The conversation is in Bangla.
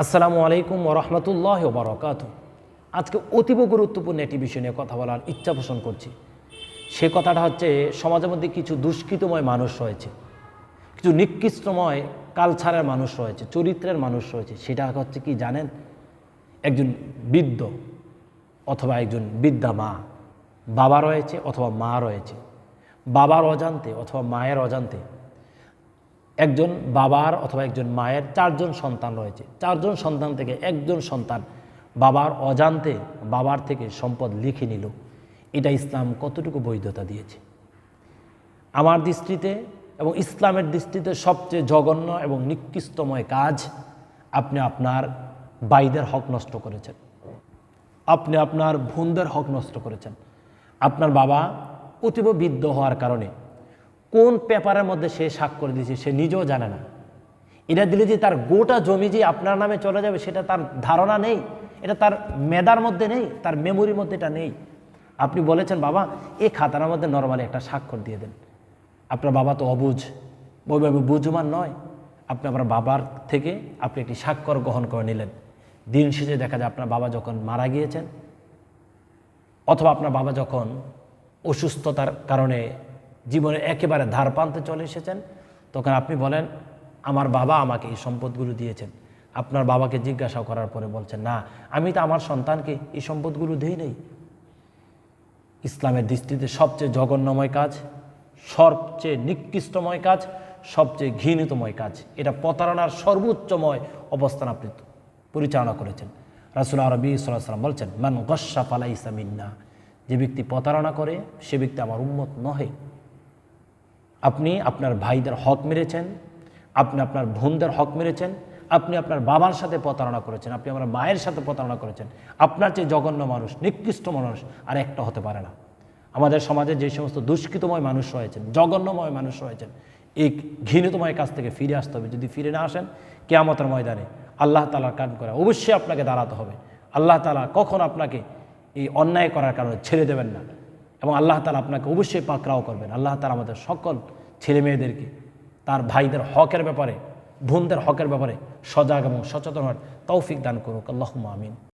আসসালামু আলাইকুম ওরহমতুল্লাহ বরকাত আজকে অতীব গুরুত্বপূর্ণ একটি বিষয় নিয়ে কথা বলার ইচ্ছা পোষণ করছি। সে কথাটা হচ্ছে, সমাজের মধ্যে কিছু দুষ্কৃতময় মানুষ রয়েছে, কিছু নিকৃষ্টময় কালচারের মানুষ রয়েছে, চরিত্রের মানুষ রয়েছে। সেটা হচ্ছে কি জানেন? একজন বৃদ্ধ অথবা একজন বৃদ্ধা মা। বাবা রয়েছে অথবা মা রয়েছে। বাবার অজান্তে অথবা মায়ের অজান্তে একজন বাবার অথবা একজন মায়ের চারজন সন্তান রয়েছে। চারজন সন্তান থেকে একজন সন্তান বাবার অজান্তে বাবার থেকে সম্পদ লিখে নিল। এটা ইসলাম কতটুকু বৈধতা দিয়েছে? আমার দৃষ্টিতে এবং ইসলামের দৃষ্টিতে সবচেয়ে জঘন্য এবং নিকৃষ্টময় কাজ আপনি আপনার বাইদের হক নষ্ট করেছেন। আপনি আপনার বোনদের হক নষ্ট করেছেন। আপনার বাবা অতীব বৃদ্ধ হওয়ার কারণে কোন পেপারের মধ্যে সে স্বাক্ষর দিয়েছে সে নিজেও জানে না। এটা দিলে যে তার গোটা জমি যে আপনার নামে চলে যাবে, সেটা তার ধারণা নেই, এটা তার মেধার মধ্যে নেই, তার মেমোরির মধ্যে এটা নেই। আপনি বলেছেন, বাবা এই খাতার মধ্যে নর্মালি একটা স্বাক্ষর দিয়ে দেন। আপনার বাবা তো অবুঝ ওইভাবে বুঝমান নয়। আপনি আপনার বাবার থেকে আপনি একটি স্বাক্ষর গ্রহণ করে নিলেন। দিন শেষে দেখা যায় আপনার বাবা যখন মারা গিয়েছেন, অথবা আপনার বাবা যখন অসুস্থতার কারণে জীবনে একেবারে ধার প্রান্তে চলে এসেছেন। তখন আপনি বলেন, আমার বাবা আমাকে এই সম্পদগুলো দিয়েছেন। আপনার বাবাকে জিজ্ঞাসা করার পরে বলছেন, না, আমি তো আমার সন্তানকে এই সম্পদগুলো দিই নেই। ইসলামের দৃষ্টিতে সবচেয়ে জঘন্যময় কাজ, সবচেয়ে নিকৃষ্টময় কাজ, সবচেয়ে ঘৃণিতময় কাজ। এটা প্রতারণার সর্বোচ্চময় অবস্থান আপনি পরিচালনা করেছেন। রাসুল আরবি সাল্লাম বলছেন, মান গসা পালা ইসলামিন্না যে ব্যক্তি প্রতারণা করে, সে ব্যক্তি আমার উন্মত নহে। আপনি আপনার ভাইদের হক মেরেছেন, আপনি আপনার বোনদের হক মেরেছেন, আপনি আপনার বাবার সাথে প্রতারণা করেছেন, আপনি আমার মায়ের সাথে প্রতারণা করেছেন। আপনার চেয়ে জঘন্য মানুষ, নিকৃষ্ট মানুষ আর একটা হতে পারে না। আমাদের সমাজে যে সমস্ত দুষ্কৃতময় মানুষ রয়েছেন, জঘন্যময় মানুষ রয়েছেন এই ঘৃণিতময় কাছ থেকে ফিরে আসতে হবে। যদি ফিরে না আসেন, কেয়ামতের ময়দানে আল্লাহ তালার কান করে অবশ্যই আপনাকে দাঁড়াতে হবে। আল্লাহ তালা কখন আপনাকে এই অন্যায় করার কারণে ছেড়ে দেবেন না। এবং আল্লাহ তালা আপনাকে অবশ্যই পাকড়াও করবেন। আল্লাহ তালা আমাদের সকল ছেলে মেয়েদেরকে, তার ভাইদের হকের ব্যাপারে, বোনদের হকের ব্যাপারে সজাগ এবং সচেতন হওয়ার তৌফিক দান করুক। আল্লাহ আমিন।